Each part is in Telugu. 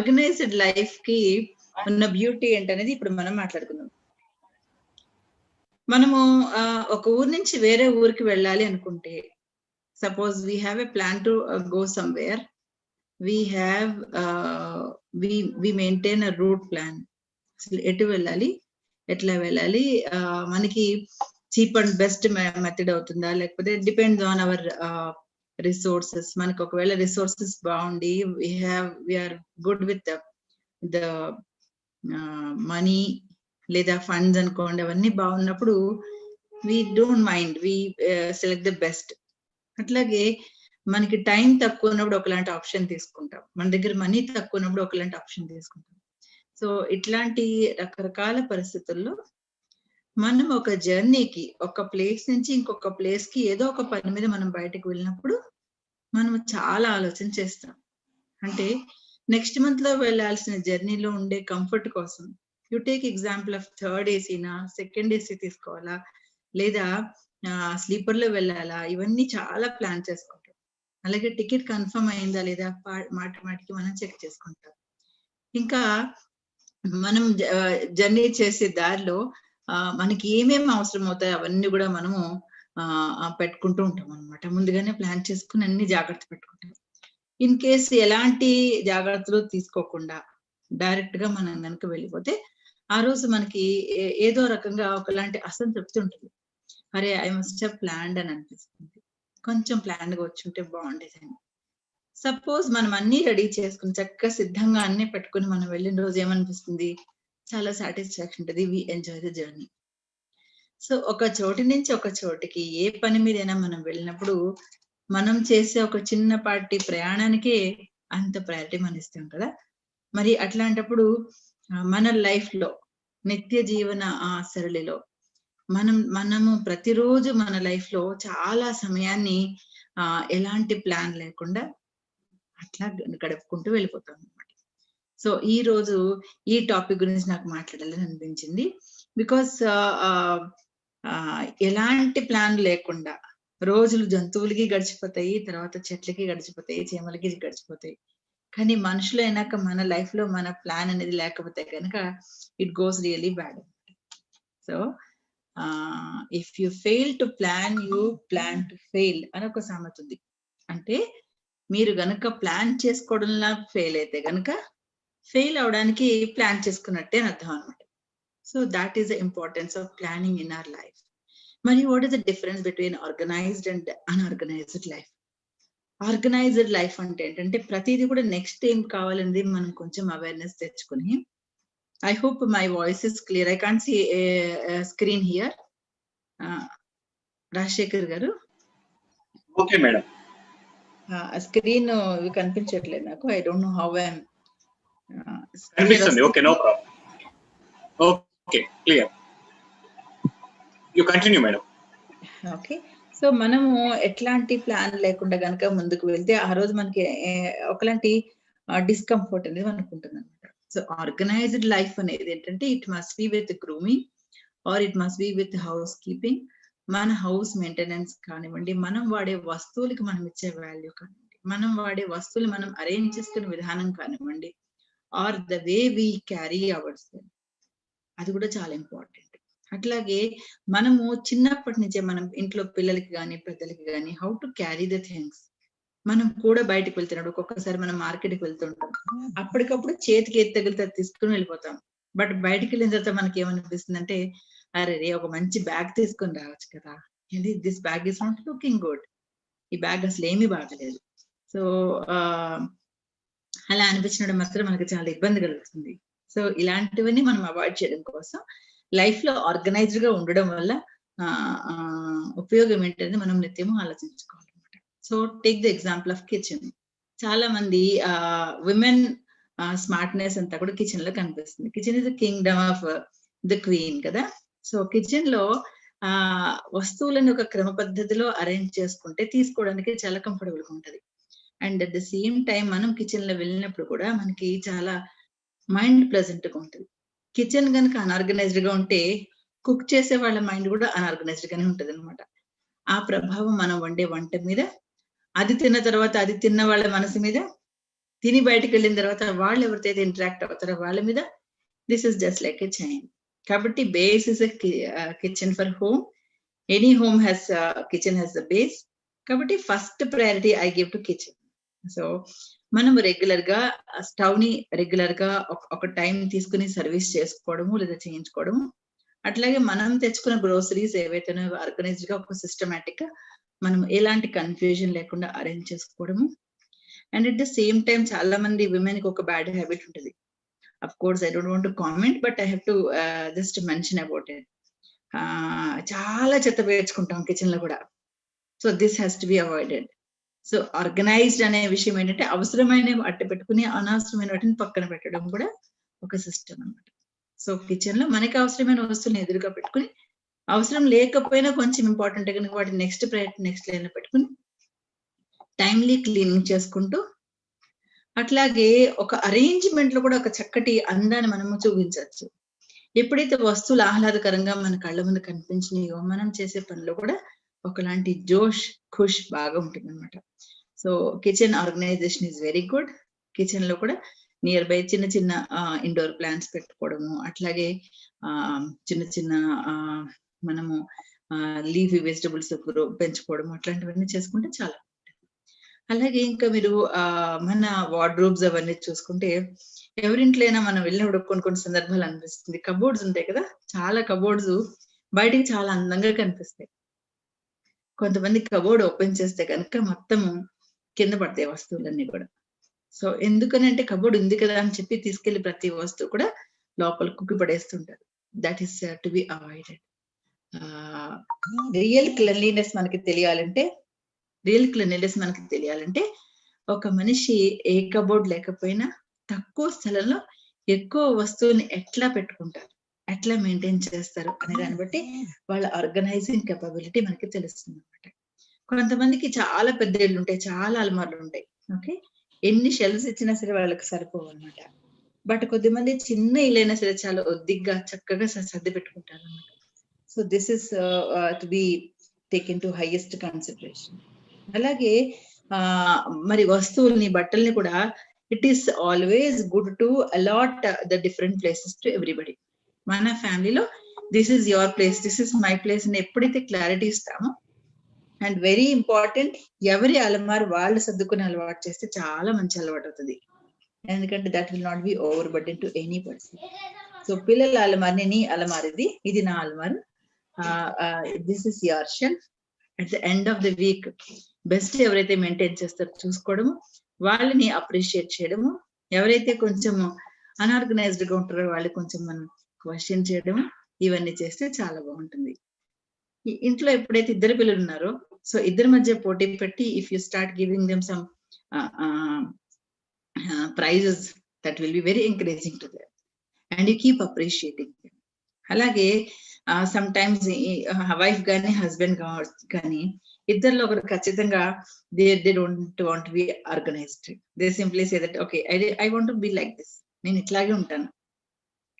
ఆర్గనైజ్డ్ లైఫ్కి ఉన్న బ్యూటీ ఏంటనేది ఇప్పుడు మనం మాట్లాడుకుందాం. మనము ఒక ఊరు నుంచి వేరే ఊరికి వెళ్ళాలి అనుకుంటే suppose we have a plan to go somewhere we have we maintain a route plan అసలు ఎటు వెళ్ళాలి ఎట్లా వెళ్ళాలి మనకి చీప్ అండ్ బెస్ట్ మెథడ్ అవుతుందా? లేకపోతే డిపెండ్స్ ఆన్ అవర్ రిసోర్సెస్ మనకు ఒకవేళ రిసోర్సెస్ బాగుండి we have we are good with the money లేదా ఫండ్స్ అనుకోండి అవన్నీ బాగున్నప్పుడు we don't mind we select the best అట్లాగే మనకి టైం తక్కువ ఉన్నప్పుడు ఒకలాంటి ఆప్షన్ తీసుకుంటాం. మన దగ్గర మనీ తక్కువ ఉన్నప్పుడు ఒకలాంటి ఆప్షన్ తీసుకుంటాం. సో ఇట్లాంటి రకరకాల పరిస్థితుల్లో మనం ఒక జర్నీకి ఒక ప్లేస్ నుంచి ఇంకొక ప్లేస్కి ఏదో ఒక పని మీద మనం బయటకు వెళ్ళినప్పుడు మనం చాలా ఆలోచన చేస్తాం. అంటే నెక్స్ట్ మంత్లో వెళ్ళాల్సిన జర్నీలో ఉండే కంఫర్ట్ కోసం you take example of third ఏసీనా second AC తీసుకోవాలా? లేదా స్లీపర్లో వెళ్ళాలా? ఇవన్నీ చాలా ప్లాన్ చేసుకుంటాం. అలాగే టికెట్ కన్ఫర్మ్ అయిందా లేదా? మాట మాటి మాటికి మనం చెక్ చేసుకుంటాం. ఇంకా మనం జర్నీ చేసే దారిలో మనకి ఏమేమి అవసరం అవుతాయి అవన్నీ కూడా మనము ఆ, పెట్టుకుంటూ ఉంటాం అనమాట ముందుగానే ప్లాన్ చేసుకుని అన్ని జాగ్రత్త పెట్టుకుంటాం. ఇన్ కేస్ ఎలాంటి జాగ్రత్తలు తీసుకోకుండా డైరెక్ట్గా మనం కనుక వెళ్ళిపోతే ఆ రోజు మనకి ఏ- ఏదో రకంగా ఒకలాంటి అసంతృప్తి ఉంటుంది. అరే ఐ మస్ట్ హ్యావ్ ప్లాన్డ్ అని అనిపిస్తుంది. కొంచెం ప్లాన్గా వచ్చి ఉంటే బాగుండేది అని సపోజ్ మనం అన్ని రెడీ చేసుకుని చక్కగా సిద్ధంగా అన్ని పెట్టుకుని మనం వెళ్ళిన రోజు ఏమనిపిస్తుంది? చాలా సాటిస్ఫాక్షన్ ఉంటుంది. We enjoy the journey. So ఒక చోటి నుంచి ఒక చోటికి ఏ పని మీదైనా మనం వెళ్ళినప్పుడు మనం చేసే ఒక చిన్నపాటి ప్రయాణానికే అంత ప్రయారిటీ మనం ఇస్తాం కదా. మరి అట్లాంటప్పుడు మన లైఫ్లో నిత్య జీవన ఆ సరళిలో మనం మనము ప్రతిరోజు మన లైఫ్లో చాలా సమయాన్ని ఆ ఎలాంటి ప్లాన్ లేకుండా అట్లా గడుపుకుంటూ వెళ్ళిపోతాం సో ఈ రోజు ఈ టాపిక్ గురించి నాకు మాట్లాడాలని అనిపించింది. బికాస్ uh, uh, uh, ఎలాంటి ప్లాన్ లేకుండా రోజులు జంతువులకి గడిచిపోతాయి తర్వాత చెట్లకి గడిచిపోతాయి చీమలకి గడిచిపోతాయి. కానీ మనుషులు అయినాక మన లైఫ్లో మన ప్లాన్ అనేది లేకపోతే కనుక it goes really bad so if you fail to plan you plan to fail అని ఒక సామెత ఉంది. అంటే మీరు గనుక ప్లాన్ చేసుకోవడంలో ఫెయిల్ అయితే గనుక ఫెయిల్ అవడానికి ప్లాన్ చేసుకున్నట్టే అని అర్థం అనమాట so that is the importance of planning in our life మరి what is the difference between organised and unorganised life organised life అంటే ఏంటంటే ప్రతిదీ కూడా నెక్స్ట్ ఏం కావాలనేది మనం కొంచెం అవేర్నెస్ తెచ్చుకుని I hope my voice is clear I can't see screen here Rajasekhar గారు? ఓకే మేడం స్క్రీన్ కనిపించట్లేదు నాకు. I don't know how I'm కనిపిస్తుంది okay no problem okay clear you continue madam okay so మనము ఎట్లాంటి ప్లాన్ లేకుండా గనక ముందుకు వెళ్తే ఆ రోజు మనకి ఒకలాంటి డిస్కంఫర్ట్ అనేది మనకు ఉంటుంది అనమాట సో ఆర్గనైజ్డ్ లైఫ్ అనేది ఏంటంటే it must be with grooming or it must be with housekeeping మన హౌస్ మెయింటెనెన్స్ కానివ్వండి మనం వాడే వస్తువులకి మనం ఇచ్చే వాల్యూ కానివ్వండి మనం వాడే వస్తువులు మనం అరేంజ్ చేసుకునే విధానం కానివ్వండి or the way we carry our అది కూడా చాలా ఇంపార్టెంట్. అట్లాగే మనము చిన్నప్పటి నుంచే మనం ఇంట్లో పిల్లలకి కానీ పెద్దలకి కానీ how to carry the things. మనం కూడా బయటకు వెళ్తున్నాడు ఒక్కొక్కసారి మనం మార్కెట్కి వెళ్తుంటాం. అప్పటికప్పుడు చేతికి ఏది తగిలితే తీసుకుని వెళ్ళిపోతాం. బట్ బయటికి వెళ్ళిన తర్వాత మనకి ఏమనిపిస్తుంది అంటే అరే రే ఒక మంచి బ్యాగ్ తీసుకొని రావచ్చు కదా. ఏంటి this bag is not looking good. ఈ బ్యాగ్ అసలు ఏమీ బాగలేదు. సో అలా అనిపించినప్పుడు మాత్రం మనకి చాలా ఇబ్బంది కలుగుతుంది. సో ఇలాంటివన్నీ మనం అవాయిడ్ చేయడం కోసం లైఫ్లో ఆర్గనైజ్డ్గా ఉండడం వల్ల ఉపయోగం ఏంటనేది మనం నిత్యము ఆలోచించుకోవాలన్నమాట so take the example of kitchen. చాలా మంది ఆ విమెన్ స్మార్ట్నెస్ అంతా కూడా కిచెన్లో కనిపిస్తుంది. Kitchen is the kingdom of the queen కదా. సో కిచెన్లో ఆ వస్తువులను ఒక క్రమ పద్ధతిలో అరేంజ్ చేసుకుంటే తీసుకోవడానికి చాలా కంఫర్టబుల్గా ఉంటది. And at the same time మనం కిచెన్లో వెళ్ళినప్పుడు కూడా మనకి చాలా మైండ్ ప్లెజెంట్గా ఉంటుంది. కిచెన్ కనుక అన్ఆర్గనైజ్డ్గా ఉంటే కుక్ చేసే వాళ్ళ మైండ్ కూడా అన్ఆర్గనైజ్డ్ గానే ఉంటది అనమాట ఆ ప్రభావం మనం వండే వంట మీద అది తిన్న తర్వాత అది తిన్న వాళ్ళ మనసు మీద తిని బయటకు వెళ్ళిన తర్వాత వాళ్ళు ఎవరితో ఇంటరాక్ట్ అవుతారో వాళ్ళ మీద this is just like a chain కాబట్టి base is kitchen for home any home has kitchen has the base కాబట్టి first priority I give to kitchen so మనం రెగ్యులర్గా స్టవ్ని రెగ్యులర్గా ఒక టైం తీసుకుని సర్వీస్ చేసుకోవడము లేదా చేయించుకోవడము. అట్లాగే మనం తెచ్చుకున్న గ్రోసరీస్ ఏవైతే ఆర్గనైజ్డ్గా ఒక సిస్టమేటిక్గా మనం ఎలాంటి కన్ఫ్యూజన్ లేకుండా అరేంజ్ చేసుకోవడము. And at the same time చాలా మంది విమెన్కి ఒక బ్యాడ్ హ్యాబిట్ ఉంటుంది. Of course I don't want to comment but I have to just mention about it. చాలా చెత్త పేర్చుకుంటాం కిచెన్లో కూడా. So this has to be avoided. So organised అనే విషయం ఏంటంటే అవసరమైన అట్టు పెట్టుకుని అనవసరమైన వాటిని పక్కన పెట్టడం కూడా ఒక సిస్టమ్ అనమాట సో కిచెన్లో మనకి అవసరమైన వస్తువులను ఎదురుగా పెట్టుకుని అవసరం లేకపోయినా కొంచెం ఇంపార్టెంట్ కనుక వాటి నెక్స్ట్ ప్రయారిటీ నెక్స్ట్ లైన్ పెట్టుకుని టైమ్లీ క్లీనింగ్ చేసుకుంటూ అట్లాగే ఒక అరేంజ్మెంట్లో కూడా ఒక చక్కటి అందాన్ని మనము చూపించవచ్చు. ఎప్పుడైతే వస్తువులు ఆహ్లాదకరంగా మన కళ్ళ ముందు కనిపించినాయో మనం చేసే పనిలో కూడా ఒకలాంటి జోష్ ఖుష్ బాగా ఉంటుంది అనమాట so kitchen organization is very good కిచెన్లో కూడా నియర్ బై చిన్న చిన్న ఇండోర్ ప్లాంట్స్ పెట్టుకోవడము అట్లాగే చిన్న చిన్న మనము లీఫీ వెజిటబుల్స్ పెంచుకోవడం అట్లాంటివన్నీ చేసుకుంటే చాలా అలాగే ఇంకా మీరు ఆ మన వార్డ్రోబ్స్ అవన్నీ చూసుకుంటే ఎవరింట్లైనా మనం వెళ్ళినప్పుడు కొన్ని కొన్ని సందర్భాలు అనిపిస్తుంది. కబోర్డ్స్ ఉంటాయి కదా చాలా కబోర్డ్స్ బయటికి చాలా అందంగా కనిపిస్తాయి. కొంతమంది కబోర్డ్ ఓపెన్ చేస్తే కనుక మొత్తము కింద పడతాయి వస్తువులన్నీ కూడా. సో ఎందుకనంటే కబోర్డ్ ఉంది కదా అని చెప్పి తీసుకెళ్ళి ప్రతి వస్తువు కూడా లోపల కుక్కి పడేస్తుంటారు. That is to be avoided real cleanliness మనకి తెలియాలంటే రియల్ క్లెన్లీనెస్ మనకి తెలియాలంటే ఒక మనిషి ఏ కబోర్డ్ లేకపోయినా తక్కువ స్థలంలో ఎక్కువ వస్తువుని ఎట్లా పెట్టుకుంటారు? ఎట్లా మెయింటైన్ చేస్తారు అనే దాన్ని బట్టి వాళ్ళ ఆర్గనైజింగ్ కెపబిలిటీ మనకి తెలుస్తుంది అనమాట కొంతమందికి చాలా పెద్ద ఇళ్ళు ఉంటాయి చాలా అలమార్లు ఉంటాయి ఓకే? ఎన్ని షెల్ఫ్స్ ఇచ్చినా సరే వాళ్ళకి సరిపోవు అనమాట బట్ కొద్దిమంది చిన్న ఇల్లైనా సరే చాలా ఒద్దిగ్గా చక్కగా సర్ది పెట్టుకుంటారు అనమాట so this is to be taken to highest consideration. అలాగే ఆ మరి వస్తువుల్ని బట్టల్ని కూడా it is always good to allot the different places to everybody. మన ఫ్యామిలీలో this is your place this is my place అని ఎప్పుడైతే క్లారిటీ ఇస్తామో అండ్ వెరీ ఇంపార్టెంట్ ఎవరి అలమార్ వాళ్ళు సర్దుకుని అలవాటు చేస్తే చాలా మంచి అలవాటు అవుతుంది. ఎందుకంటే that will not be over burden to any person so పిల్లల అలమారి నీ అలమారిది ఇది నా అలమారు. This is your shelf at the end of the week best ఎవరైతే మెయింటైన్ చేస్తారో చూసుకోవడము వాళ్ళని అప్రిషియేట్ చేయడము ఎవరైతే కొంచెం అన్ఆర్గనైజ్డ్గా ఉంటారో వాళ్ళు కొంచెం మనం క్వశ్చన్ చేయడం ఇవన్నీ చేస్తే చాలా బాగుంటుంది. ఇంట్లో ఎప్పుడైతే ఇద్దరు పిల్లలు ఉన్నారో సో ఇద్దరి మధ్య పోటీ పెట్టి if you start giving them some prizes that will be very encouraging to their and you keep appreciating అలాగే సమ్ టైమ్స్ వైఫ్ కానీ హస్బెండ్ కానీ ఇద్దరిలో ఒకరు ఖచ్చితంగా they they don't want be organized they simply say that okay I I want be like this నేను ఇట్లాగే ఉంటాను.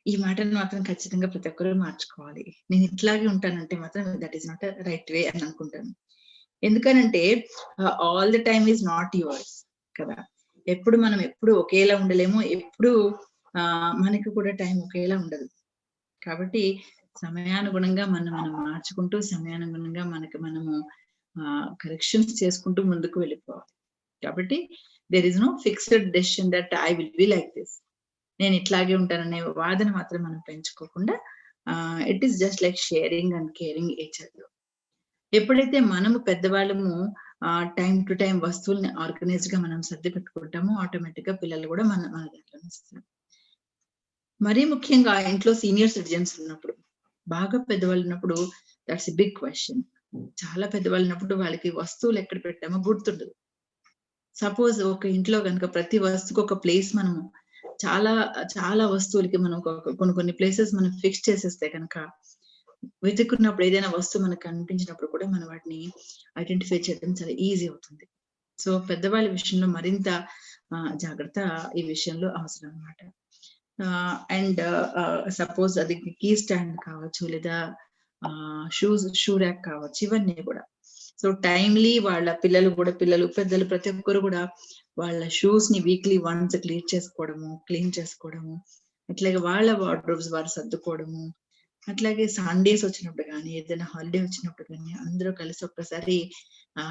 ఈ మాటను మాత్రం ఖచ్చితంగా ప్రతి ఒక్కరూ మార్చుకోవాలి. నేను ఇట్లాగే ఉంటానంటే మాత్రం that is not right way అని అనుకుంటాను. ఎందుకనంటే all the time is not yours కదా. ఎప్పుడు మనం ఎప్పుడు ఒకేలా ఉండలేము ఎప్పుడు మనకి కూడా టైం ఒకేలా ఉండదు. కాబట్టి సమయానుగుణంగా మనం మనం మార్చుకుంటూ సమయానుగుణంగా మనకి మనము కరెక్షన్స్ చేసుకుంటూ ముందుకు వెళ్ళిపోవాలి. కాబట్టి there is no fixed decision that I will be like this నేను ఇట్లాగే ఉంటాననే వాదన మాత్రం మనం పెంచుకోకుండా it is just like sharing and caring each other ఎప్పుడైతే మనము పెద్దవాళ్ళము టైం టు టైం వస్తువుల్ని ఆర్గనైజ్గా మనం సర్ది పెట్టుకుంటామో ఆటోమేటిక్గా పిల్లలు కూడా మన మన దాంట్లో మరీ ముఖ్యంగా ఇంట్లో సీనియర్ సిటిజన్స్ ఉన్నప్పుడు బాగా పెద్దవాళ్ళు ఉన్నప్పుడు దట్స్ ఎ బిగ్ క్వశ్చన్ చాలా పెద్దవాళ్ళు ఉన్నప్పుడు వాళ్ళకి వస్తువులు ఎక్కడ పెట్టామో గుర్తుండదు. సపోజ్ ఒక ఇంట్లో కనుక ప్రతి వస్తువుకి ఒక ప్లేస్ మనము చాలా చాలా వస్తువులకి మనం కొన్ని కొన్ని ప్లేసెస్ మనం ఫిక్స్ చేసేస్తే కనుక వెతుకున్నప్పుడు ఏదైనా వస్తువు మనకు కనిపించినప్పుడు కూడా మనం వాటిని ఐడెంటిఫై చేయడం చాలా ఈజీ అవుతుంది. సో పెద్దవాళ్ళ విషయంలో మరింత జాగ్రత్త ఈ విషయంలో అవసరం అనమాట అండ్ సపోజ్ అది కీ స్టాండ్ కావచ్చు లేదా షూస్ షూ ర్యాక్ కావచ్చు ఇవన్నీ కూడా. సో టైమ్లీ వాళ్ళ పిల్లలు కూడా పిల్లలు పెద్దలు ప్రతి ఒక్కరు కూడా వాళ్ళ షూస్ని వీక్లీ వన్స్ క్లీన్ చేసుకోవడము క్లీన్ చేసుకోవడము అట్లాగే వాళ్ళ వార్డ్రోబ్స్ వారు సర్దుకోవడము అట్లాగే సండేస్ వచ్చినప్పుడు కానీ ఏదైనా హాలిడే వచ్చినప్పుడు కానీ అందరూ కలిసి ఒక్కసారి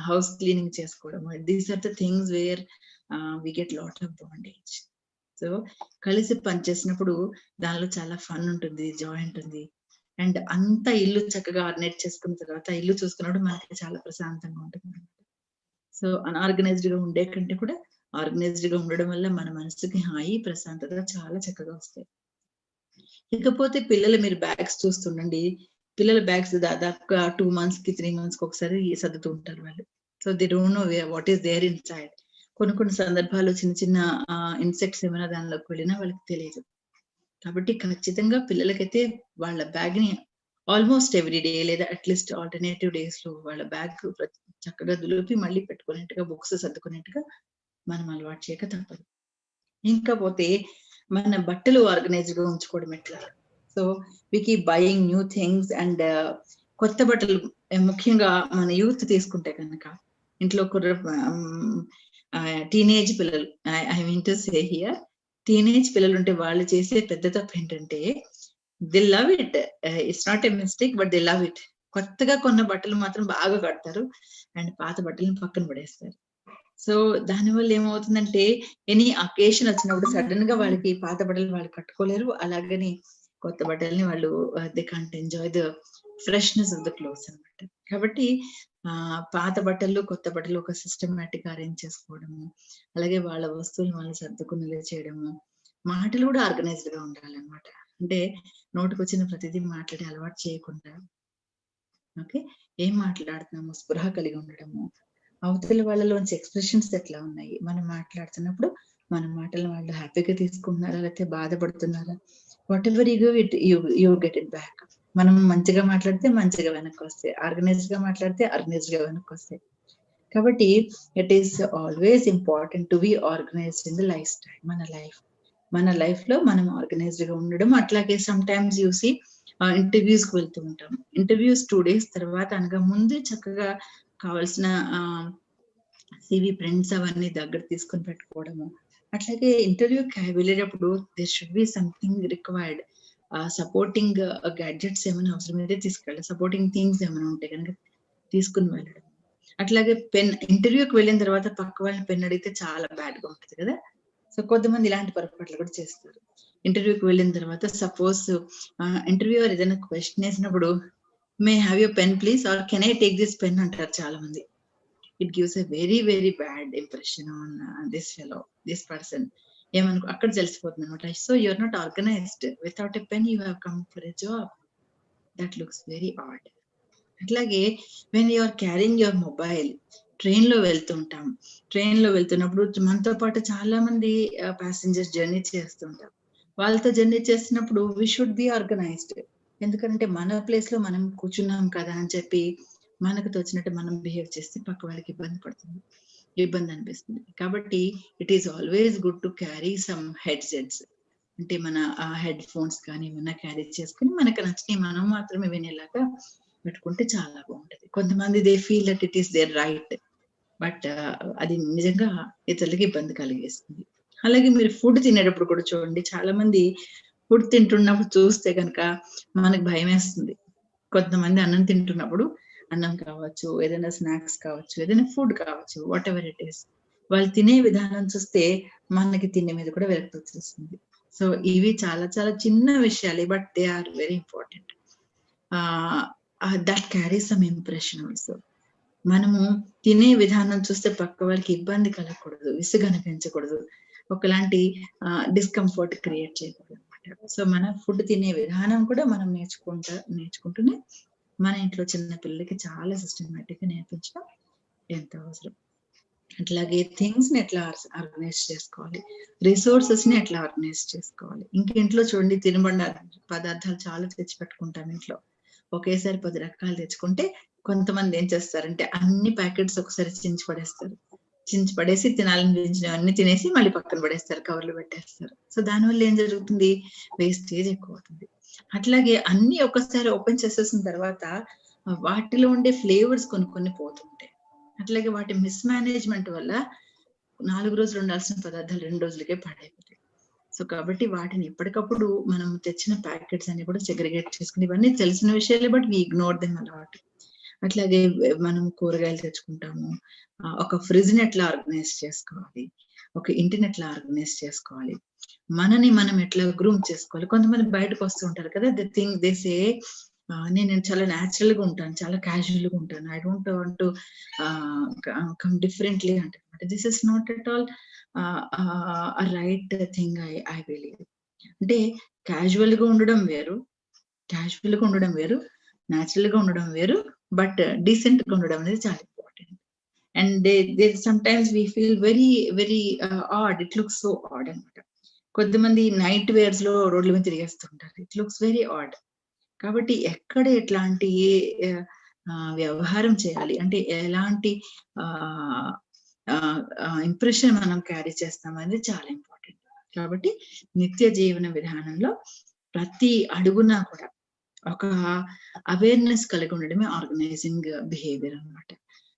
హౌస్ క్లీనింగ్ చేసుకోవడము. These are the things where we get lot of bondage so కలిసి పనిచేసినప్పుడు దానిలో చాలా ఫన్ ఉంటుంది జాయ్ ఉంటుంది. అండ్ అంత ఇల్లు చక్కగా ఆర్డినేట్ చేసుకున్న తర్వాత ఇల్లు చూసుకున్నప్పుడు మనకి చాలా ప్రశాంతంగా ఉంటుంది సో అన్ఆర్గనైజ్డ్గా ఉండే కంటే కూడా ఆర్గనైజ్డ్గా ఉండడం వల్ల మన మనసుకి హాయి ప్రశాంతత చాలా చక్కగా వస్తాయి. ఇకపోతే పిల్లలు మీరు బ్యాగ్స్ చూస్తుండండి. పిల్లల బ్యాగ్స్ దాదాపుగా టూ మంత్స్కి త్రీ మంత్స్కి ఒకసారి సర్దుతూ ఉంటారు వాళ్ళు. So they don't know what is there inside కొన్ని కొన్ని సందర్భాల్లో చిన్న చిన్న ఇన్సెక్ట్స్ ఏమైనా దానిలోకి వెళ్ళినా వాళ్ళకి తెలియదు. కాబట్టి ఖచ్చితంగా పిల్లలకైతే వాళ్ళ బ్యాగ్ని ఆల్మోస్ట్ ఎవ్రీ డే లేదా అట్లీస్ట్ ఆల్టర్నేటివ్ డేస్లో వాళ్ళ బ్యాగ్ చక్కగా దులిపి మళ్ళీ పెట్టుకునేట్టుగా బుక్స్ సర్దుకునేట్టుగా మనం అలవాటు చేయక తప్పదు. ఇంకా పోతే మన బట్టలు ఆర్గనైజ్గా ఉంచుకోవడం ఎట్లా? So we keep buying new things and కొత్త బట్టలు eh, ముఖ్యంగా మన యూత్ తీసుకుంటే కనుక ఇంట్లో కుర్ర టీనేజ్ um, పిల్లలు I mean to say here teenage పిల్లలు ఉంటే వాళ్ళు చేసే పెద్ద తప్పు ఏంటంటే they love it it's not a mistake but they love it కొత్తగా కొన్న బట్టలు మాత్రం బాగా కడతారు. అండ్ పాత బట్టలను పక్కన పడేస్తారు. సో దానివల్ల ఏమవుతుందంటే ఎనీ అకేషన్ వచ్చినప్పుడు సడన్గా వాళ్ళకి పాత బట్టలు వాళ్ళు కట్టుకోలేరు. అలాగని కొత్త బట్టల్ని వాళ్ళు they can't enjoy the freshness of the clothes అనమాట కాబట్టి ఆ పాత బట్టలు కొత్త బట్టలు ఒక సిస్టమేటిక్ అరేంజ్ చేసుకోవడము అలాగే వాళ్ళ వస్తువులు వాళ్ళు సర్దుకునేలా చేయడము మాటలు కూడా ఆర్గనైజ్డ్గా ఉండాలన్నమాట. అంటే నోటికి వచ్చిన ప్రతిదీ మాట్లాడే అలవాటు చేయకుండా ఓకే? ఏం మాట్లాడుతున్నాము స్పృహ కలిగి ఉండడము అవతల వాళ్ళలోంచి ఎక్స్ప్రెషన్స్ ఎట్లా ఉన్నాయి? మనం మాట్లాడుతున్నప్పుడు మన మాటలు వాళ్ళు హ్యాపీగా తీసుకుంటున్నారా? లేకపోతే బాధపడుతున్నారా? Whatever you it you you get it back మనం మంచిగా మాట్లాడితే మంచిగా వెనక్కి వస్తాయి. ఆర్గనైజ్డ్గా మాట్లాడితే ఆర్గనైజ్డ్గా వెనక్కి వస్తాయి. కాబట్టి it is always important to be organized in the lifestyle మన లైఫ్ మన లైఫ్లో మనం ఆర్గనైజ్డ్గా ఉండడం. అట్లాగే సమ్ టైమ్స్ చూసి ఇంటర్వ్యూస్కి వెళ్తూ ఉంటాం. ఇంటర్వ్యూస్ టూ డేస్ తర్వాత అనగా ముందే చక్కగా కావాల్సిన సివి ప్రింట్స్ అవన్నీ దగ్గర తీసుకొని పెట్టుకోవడము. అట్లాగే ఇంటర్వ్యూ వెళ్ళేటప్పుడు they should be something required supporting gadgets ఏమైనా అవసరమైతే తీసుకెళ్ళాలి సపోర్టింగ్ థింగ్స్ ఏమైనా ఉంటే కనుక తీసుకుని వెళ్ళడం అట్లాగే పెన్ ఇంటర్వ్యూకి వెళ్ళిన తర్వాత పక్క వాళ్ళని పెన్ అడిగితే చాలా బ్యాడ్గా ఉంటుంది కదా. సో కొంతమంది ఇలాంటి పొరపాట్లు కూడా చేస్తారు. ఇంటర్వ్యూకి వెళ్ళిన తర్వాత సపోజ్ ఇంటర్వ్యూ ఏదైనా క్వశ్చన్ వేసినప్పుడు may have you pen please or can I take this pen అంటారు చాలా మంది it gives a very very bad impression on this fellow this person ఏమనుకో అక్కడ తెలిసిపోతుంది అనమాట so you're not organized without a pen you have come for a job that looks very odd అట్లాగే when you are carrying your mobile ట్రైన్లో వెళ్తుంటాం. ట్రైన్లో వెళ్తున్నప్పుడు మనతో పాటు చాలా మంది ప్యాసింజర్స్ జర్నీ చేస్తుంటాం. వాళ్ళతో జర్నీ చేస్తున్నప్పుడు వి షుడ్ బి ఆర్గనైజ్డ్ ఎందుకంటే మన ప్లేస్లో మనం కూర్చున్నాం కదా అని చెప్పి మనకు తోచినట్టు మనం బిహేవ్ చేస్తే పక్క వాళ్ళకి ఇబ్బంది పడుతుంది. ఇబ్బంది అనిపిస్తుంది. కాబట్టి it is always good to carry some headsets అంటే మన ఆ హెడ్ ఫోన్స్ కానీ ఏమన్నా క్యారీ చేసుకుని మనకు నచ్చినవి మనం మాత్రమే వినేలాగా పెట్టుకుంటే చాలా బాగుంటది. కొంతమంది they feel that it is their right but అది నిజంగా ఇతరులకి ఇబ్బంది కలిగిస్తుంది. అలాగే మీరు ఫుడ్ తినేటప్పుడు కూడా చూడండి. చాలా మంది ఫుడ్ తింటున్నప్పుడు చూస్తే కనుక మనకు భయం వేస్తుంది కొంతమంది అన్నం తింటున్నప్పుడు అన్నం కావచ్చు ఏదైనా స్నాక్స్ కావచ్చు ఏదైనా ఫుడ్ కావచ్చు వాట్ ఎవర్ ఇట్ ఈస్ వాళ్ళు తినే విధానం చూస్తే మనకి తినే మీద కూడా విరక్తి వచ్చేస్తుంది. సో ఇవి చాలా చాలా చిన్న విషయాలు but they are very important that carry some impression also మనము తినే విధానం చూస్తే పక్క వాళ్ళకి ఇబ్బంది కలగకూడదు విసుగు అనిపించకూడదు ఒకలాంటి డిస్కంఫర్ట్ క్రియేట్ చేయకూడదు. అనమాట సో మన ఫుడ్ తినే విధానం కూడా మనం నేర్చుకుంటా నేర్చుకుంటూనే మన ఇంట్లో చిన్న పిల్లలకి చాలా సిస్టమేటిక్గా నేర్పించడం ఎంతో అవసరం. అట్లాగే థింగ్స్ని ఎట్లా ఆర్గనైజ్ చేసుకోవాలి? రిసోర్సెస్ని ఎట్లా ఆర్గనైజ్ చేసుకోవాలి? ఇంక ఇంట్లో చూడండి తినబండ పదార్థాలు చాలా తెచ్చి పెట్టుకుంటాం ఇంట్లో. ఒకేసారి పది రకాలు తెచ్చుకుంటే కొంతమంది ఏం చేస్తారంటే అన్ని ప్యాకెట్స్ ఒకసారి చించి పడేస్తారు. చించి పడేసి తినాలనిపించినవన్నీ తినేసి మళ్ళీ పక్కన పడేస్తారు కవర్లు పెట్టేస్తారు. సో దానివల్ల ఏం జరుగుతుంది? వేస్టేజ్ ఎక్కువ అవుతుంది అట్లాగే అన్ని ఒకసారి ఓపెన్ చేసేసిన తర్వాత వాటిలో ఉండే ఫ్లేవర్స్ కొన్ని కొన్ని పోతుంటాయి. అట్లాగే వాటి మిస్ మేనేజ్మెంట్ వల్ల నాలుగు రోజులు ఉండాల్సిన పదార్థాలు రెండు రోజులకే పాడైపోతాయి. సో కాబట్టి వాటిని ఎప్పటికప్పుడు మనం తెచ్చిన ప్యాకెట్స్ అన్ని కూడా సెగ్రిగేట్ చేసుకుని ఇవన్నీ తెలిసిన విషయాలే బట్ వి ఇగ్నోర్ దెమ్ అలవాటు. అట్లాగే మనం కూరగాయలు తెచ్చుకుంటాము. ఒక ఫ్రిడ్జ్ని ఎట్లా ఆర్గనైజ్ చేసుకోవాలి? ఒక ఇంటిని ఎట్లా ఆర్గనైజ్ చేసుకోవాలి? మనని మనం ఎట్లా గ్రూమ్ చేసుకోవాలి? కొంతమంది బయటకు వస్తూ ఉంటారు కదా ద థింగ్ దే సే నేను చాలా న్యాచురల్గా ఉంటాను చాలా క్యాజువల్గా ఉంటాను. I don't want to come differently అంటే this is not at all right thing I I believe అంటే క్యాజువల్గా ఉండడం వేరు క్యాజువల్గా ఉండడం వేరు న్యాచురల్గా ఉండడం వేరు బట్ డీసెంట్గా ఉండడం అనేది చాలా important and they they sometimes we feel very very odd it looks so odd అనమాట. కొద్దిమంది నైట్ వేర్స్లో రోడ్ల మీద తిరిగేస్తుంటారు. ఇట్ లుక్స్ వెరీ ఆడ్ కాబట్టి ఎక్కడ ఎట్లాంటి వ్యవహారం చేయాలి? అంటే ఎలాంటి ఇంప్రెషన్ మనం క్యారీ చేస్తాం అనేది చాలా ఇంపార్టెంట్ కాబట్టి నిత్య జీవన విధానంలో ప్రతి అడుగునా కూడా ఒక అవేర్నెస్ కలిగి ఉండడమే ఆర్గనైజింగ్ బిహేవియర్ అన్నమాట.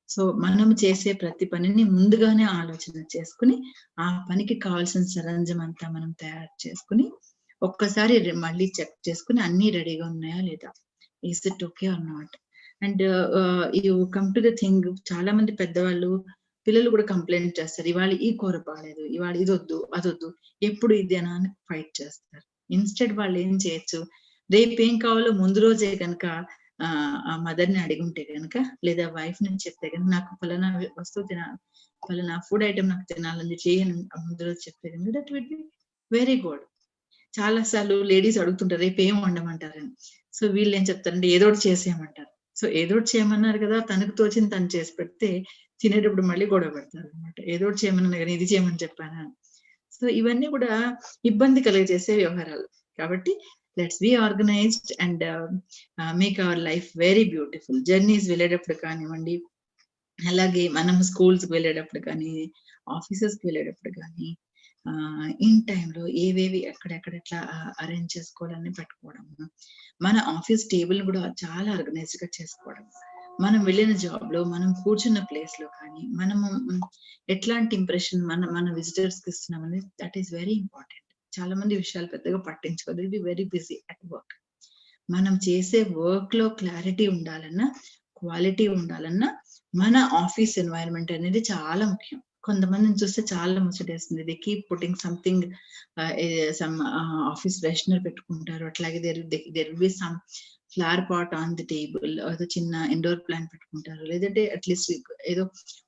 సో మనం చేసే ప్రతి పనిని ముందుగానే ఆలోచన చేసుకుని ఆ పనికి కావాల్సిన సరంజం అంతా మనం తయారు చేసుకుని ఒక్కసారి మళ్ళీ చెక్ చేసుకుని అన్ని రెడీగా ఉన్నాయా లేదా? Is it okay or not and you come to the thing చాలా మంది పెద్దవాళ్ళు పిల్లలు కూడా కంప్లైంట్ చేస్తారు. ఇవాళ ఈ కూర బాగాలేదు ఇవాళ ఇది వద్దు అది వద్దు. ఎప్పుడు ఇదేనా అని ఫైట్ చేస్తారు. ఇన్స్టెడ్ వాళ్ళు ఏం చేయొచ్చు? రేపు ఏం కావాలో ముందు రోజే కనుక ఆ మదర్ని అడిగి ఉంటే కనుక లేదా వైఫ్ని చెప్తే కనుక నాకు ఫలానా వస్తువు తినాలి ఫలానా ఫుడ్ ఐటమ్ నాకు తినాలని చేయను ముందు రోజు చెప్తే కనుక that would be very good చాలా సార్లు లేడీస్ అడుగుతుంటారు రేపు ఏం వండమంటారని సో వీళ్ళు ఏం చెప్తారంటే ఏదో ఒకటి చేసేయమంటారు. సో ఏదో ఒకటి చేయమన్నారు కదా తనకు తోచింది తను చేసి పెడితే తినేటప్పుడు మళ్ళీ గొడవ పెడతారు అనమాట ఏదో ఒకటి చేయమన్నా కానీ ఇది చేయమని చెప్పానా? సో ఇవన్నీ కూడా ఇబ్బంది కలిగజేసే వ్యవహారాలు. కాబట్టి let's be organized and make our life very beautiful journeys వెళ్ళేటప్పుడు కానివ్వండి అలాగే మనం స్కూల్స్కి వెళ్ళేటప్పుడు కానీ ఆఫీసెస్కి వెళ్ళేటప్పుడు కానీ ఇన్ టైంలో ఏవేవి ఎక్కడెక్కడ ఎట్లా అరేంజ్ చేసుకోవాలని పెట్టుకోవడం మన ఆఫీస్ టేబుల్ కూడా చాలా ఆర్గనైజ్డ్గా చేసుకోవడం మనం వెళ్ళిన జాబ్లో మనం కూర్చున్న ప్లేస్లో కానీ మనము ఎట్లాంటి ఇంప్రెషన్ మన మన విజిటర్స్కి ఇస్తున్నాం అనేది దట్ ఈస్ వెరీ ఇంపార్టెంట్ చాలా మంది విషయాలు పెద్దగా పట్టించుకోదు. ఇది వెరీ బిజీ అట్ వర్క్ మనం చేసే వర్క్లో క్లారిటీ ఉండాలన్నా క్వాలిటీ ఉండాలన్నా మన ఆఫీస్ ఎన్వైరన్మెంట్ అనేది చాలా ముఖ్యం. కొంతమందిని చూస్తే చాలా ముచ్చటేస్తుంది. They keep putting something some office freshener పెట్టుకుంటారు. అట్లాగే there there be some flower pot on the table ఏదో చిన్న ఇండోర్ ప్లాంట్ పెట్టుకుంటారు. లేదంటే అట్లీస్ట్ ఏదో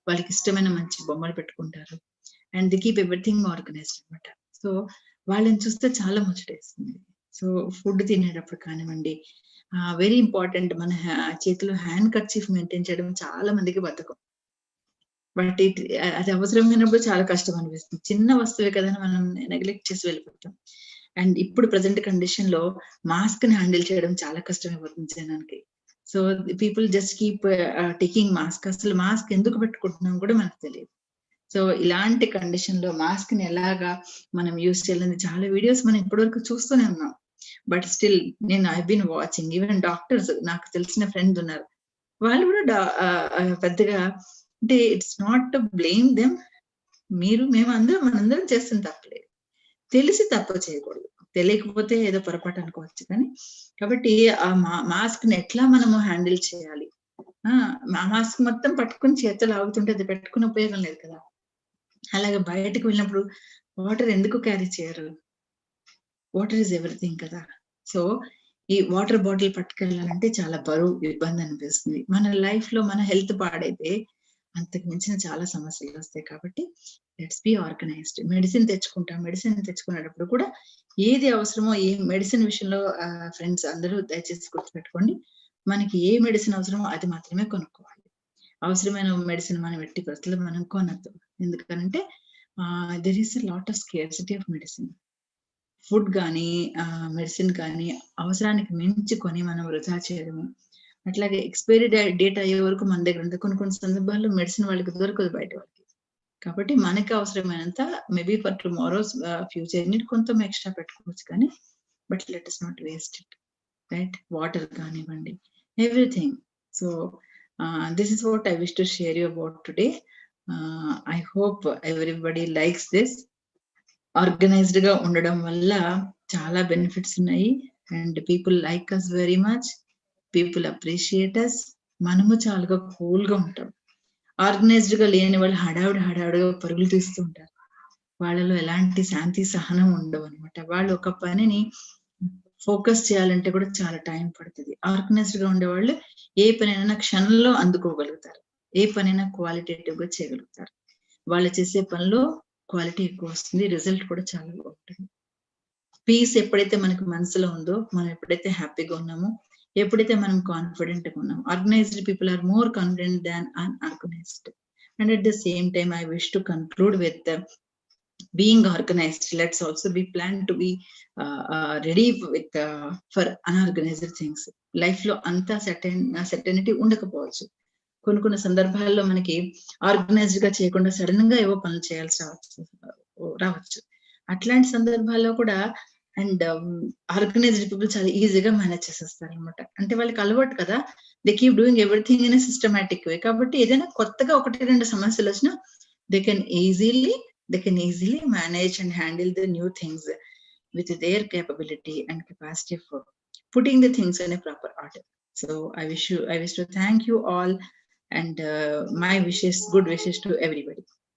వాళ్ళకి ఇష్టమైన మంచి బొమ్మలు పెట్టుకుంటారు. And they keep everything organized అనమాట సో వాళ్ళని చూస్తే చాలా ముచ్చటేస్తుంది. సో ఫుడ్ తినేటప్పుడు కానివ్వండి వెరీ ఇంపార్టెంట్ మన చేతిలో హ్యాండ్ కర్చీఫ్ మెయింటైన్ చేయడం చాలా మందికి బతకం బట్ ఇట్ అది అవసరమైనప్పుడు చాలా కష్టం అనిపిస్తుంది. చిన్న వస్తువే కదా అని మనం నెగ్లెక్ట్ చేసి వెళ్ళిపోతాం. అండ్ ఇప్పుడు ప్రజెంట్ కండిషన్లో మాస్క్ని హ్యాండిల్ చేయడం చాలా కష్టమైపోతుంది జనానికి. So people just keep taking mask అసలు మాస్క్ ఎందుకు పెట్టుకుంటున్నాం కూడా మనకు తెలియదు. సో ఇలాంటి కండిషన్లో మాస్క్ని ఎలాగా మనం యూజ్ చేయాలని చాలా వీడియోస్ మనం ఇప్పటివరకు చూస్తూనే ఉన్నాం. బట్ స్టిల్ నేను I been watching even doctors నాకు తెలిసిన ఫ్రెండ్ ఉన్నారు. వాళ్ళు కూడా పెద్దగా అంటే it's not to blame them మీరు మేము అందరం మనందరం చేస్తుంది తప్పలేదు తెలిసి తప్పు చేయకూడదు. తెలియకపోతే ఏదో పొరపాటు అనుకోవచ్చు కానీ. కాబట్టి ఆ మాస్క్ని ఎట్లా మనము హ్యాండిల్ చేయాలి? ఆ మాస్క్ మొత్తం పట్టుకుని చేతులు ఆగుతుంటే అది పెట్టుకుని ఉపయోగం లేదు కదా. అలాగే బయటకు వెళ్ళినప్పుడు వాటర్ ఎందుకు క్యారీ చేయరు? వాటర్ ఇస్ ఎవ్రీథింగ్ కదా. సో ఈ వాటర్ బాటిల్ పట్టుకెళ్ళాలంటే చాలా బరువు ఇబ్బంది అనిపిస్తుంది. మన లైఫ్లో మన హెల్త్ పాడైతే అంతకు మించిన చాలా సమస్యలు వస్తాయి కాబట్టి లెట్స్ బి ఆర్గనైజ్డ్. మెడిసిన్ తెచ్చుకుంటాం మెడిసిన్ తెచ్చుకునేటప్పుడు కూడా ఏది అవసరమో ఏ మెడిసిన్ విషయంలో ఫ్రెండ్స్ అందరూ దయచేసి గుర్తుపెట్టుకోండి. మనకి ఏ మెడిసిన్ అవసరమో అది మాత్రమే కొనుక్కోవాలి. అవసరమైన మెడిసిన్ మనం ఎట్టి పరిస్థితుల్లో మనం కొనద్దు. ఎందుకంటే there is lot of scarcity of medicine food కానీ మెడిసిన్ కానీ అవసరానికి మించి కొని మనం వృధా చేయడము. అట్లాగే ఎక్స్పైరీ డేట్ అయ్యే వరకు మన దగ్గర ఉంటుంది కొన్ని కొన్ని సందర్భాల్లో మెడిసిన్ వాళ్ళకి దొరకదు బయట వాళ్ళకి. కాబట్టి మనకి అవసరమైనంత మేబీ ఫర్ టుమారో ఫ్యూచర్ని కొంత ఎక్స్ట్రా పెట్టుకోవచ్చు కానీ but let is not waste it right water కానివ్వండి. Everything so this is what I wish to share you about today I hope everybody likes this ఆర్గనైజ్డ్గా ఉండడం వల్ల చాలా బెనిఫిట్స్ ఉన్నాయి. And people like us very much people appreciate us మనము చాలా కూల్గా ఉంటాం. ఆర్గనైజ్డ్గా లేని వాళ్ళు హడావుడి హడావుడిగా పరుగులు తీస్తూ ఉంటారు. వాళ్ళలో ఎలాంటి శాంతి సహనం ఉండవు అనమాట వాళ్ళు ఒక పనిని ఫోకస్ చేయాలంటే కూడా చాలా టైం పడుతుంది. ఆర్గనైజ్డ్గా ఉండేవాళ్ళు ఏ పనైనా క్షణంలో అందుకోగలుగుతారు. ఏ పనైనా క్వాలిటేటివ్గా చేయగలుగుతారు. వాళ్ళు చేసే పనిలో క్వాలిటీ ఎక్కువ వస్తుంది. రిజల్ట్ కూడా చాలా బాగుంటుంది. పీస్ ఎప్పుడైతే మనకి మనసులో ఉందో మనం ఎప్పుడైతే హ్యాపీగా ఉన్నామో ఎప్పుడైతే మనం కాన్ఫిడెంట్గా ఉన్నాం organized people are more confident than unorganized and at the same time I wish to conclude with being organized. Let's also be planned to be uh, uh, ready with uh, for unorganized things. లైఫ్లో అంతా సెటన్ సెటర్నిటీ ఉండకపోవచ్చు. కొన్ని కొన్ని సందర్భాల్లో మనకి ఆర్గనైజ్డ్గా చేయకుండా సడన్గా ఏవో పనులు చేయాల్సి రావచ్చు రావచ్చు. అట్లాంటి సందర్భాల్లో కూడా అండ్ um, ఆర్గనైజ్డ్ పీపుల్ చాలా ఈజీగా మేనేజ్ చేసేస్తారు అనమాట అంటే వాళ్ళకి అలవాటు కదా. They keep doing everything in systematic way కాబట్టి ఏదైనా కొత్తగా ఒకటి రెండు సమస్యలు వచ్చినా they can easily they can easily manage and handle the new things with their capability and capacity for putting the things in a proper order. So I wish you, I wish to thank you all and uh, my wishes, good wishes to everybody.